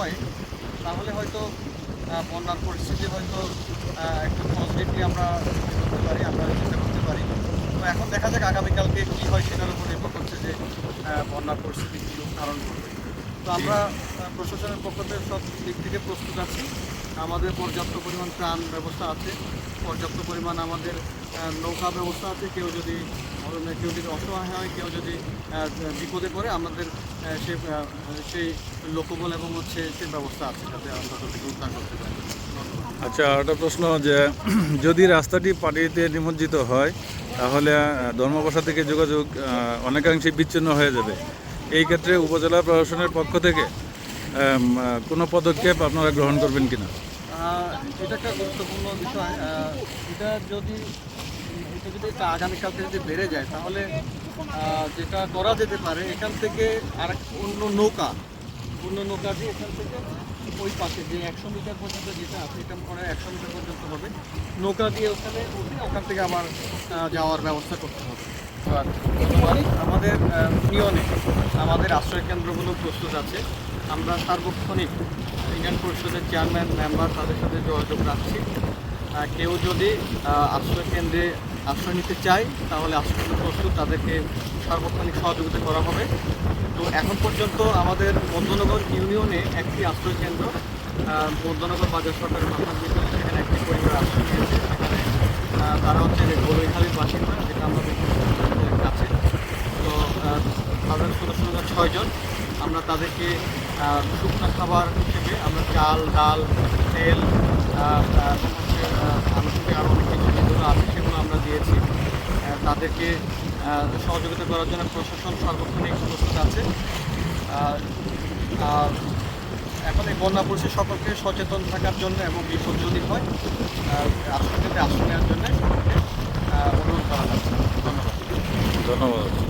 হয় তাহলে হয়তো বন্যার পরিস্থিতি হয়তো একটু পজিটিভলি আমরা করতে পারি আমরা চিন্তা করতে পারি। তো এখন দেখা যাক আগামীকালকে কী হয় সেটার উপর নির্ভর করছে যে বন্যার পরিস্থিতি কী রূপ ধারণ করবে। তো আমরা প্রশাসনের পক্ষ থেকে সব দিক থেকে প্রস্তুত আছি। আমাদের পর্যাপ্ত পরিমাণ ত্রাণ ব্যবস্থা আছে। পর্যাপ্ত পরিমাণ আমাদের নৌকা ব্যবস্থা আছে। কেউ যদি কেউ যদি অসহায় হয় কেউ যদি বিপদে পড়ে আমাদের সে সেই লোকবল এবং হচ্ছে সে ব্যবস্থা আছে যাতে আমরা তাদেরকে উদ্ধার করতে পারি। আচ্ছা একটা প্রশ্ন যে যদি রাস্তাটি পানিতে নিমজ্জিত হয় তাহলে ধর্মবাসা থেকে যোগাযোগ অনেকাংশে বিচ্ছিন্ন হয়ে যাবে। এই ক্ষেত্রে উপজেলা প্রশাসনের পক্ষ থেকে কোনো পদক্ষেপ আপনারা গ্রহণ করবেন কিনা? এটা একটা গুরুত্বপূর্ণ বিষয়। এটা যদি যদি এটা আগামীকালকে যদি বেড়ে যায়, তাহলে যেটা করা যেতে পারে, এখান থেকে আর অন্য নৌকা অন্য নৌকা দিয়ে এখান থেকে ওই পাশে যে একশো মিটার পর্যন্ত যেটা আছে, এটা পরে একশো মিটার পর্যন্ত হবে। নৌকা দিয়ে ওখানে উঠে ওখান থেকে আবার যাওয়ার ব্যবস্থা করতে হবে। আমাদের ইউনিয়নে আমাদের আশ্রয় কেন্দ্রগুলো প্রস্তুত আছে। আমরা সার্বক্ষণিক ইউনিয়ন পরিষদের চেয়ারম্যান, মেম্বার, তাদের সাথে যোগাযোগ রাখছি। কেউ যদি আশ্রয় কেন্দ্রে আশ্রয় নিতে চায়, তাহলে আশ্রয় প্রস্তুত তাদেরকে সার্বক্ষণিক সহযোগিতা করা হবে। তো এখন পর্যন্ত আমাদের মধ্যনগর ইউনিয়নে একটি আশ্রয় কেন্দ্র মধ্যনগর বাজার ভিতরে সেখানে একটি পরিবার আশ্রয় নিয়েছে সেখানে তারা হচ্ছে যে গোলইখালির বাসিন্দা, যেটা পাচ্ছি কাছে। তো তাদের সদস্য ছয়জন আমরা তাদেরকে শুকনো খাবার হিসেবে আমরা চাল, ডাল, তেল আনুষঙ্গিক আরও অনেক কিছু আছে সেগুলো আমরা দিয়েছি। তাদেরকে সহযোগিতা করার জন্য প্রশাসন সার্বক্ষণিক প্রস্তুত আছে। আর এখন এই বন্যা পরিস্থিতি সকলকে সচেতন থাকার জন্য এবং বিপদ যদি হয় আশ্রয় কেন্দ্রে আশ্রয় নেওয়ার জন্য সকলকে অনুরোধ করা যাচ্ছে। ধন্যবাদ। ধন্যবাদ।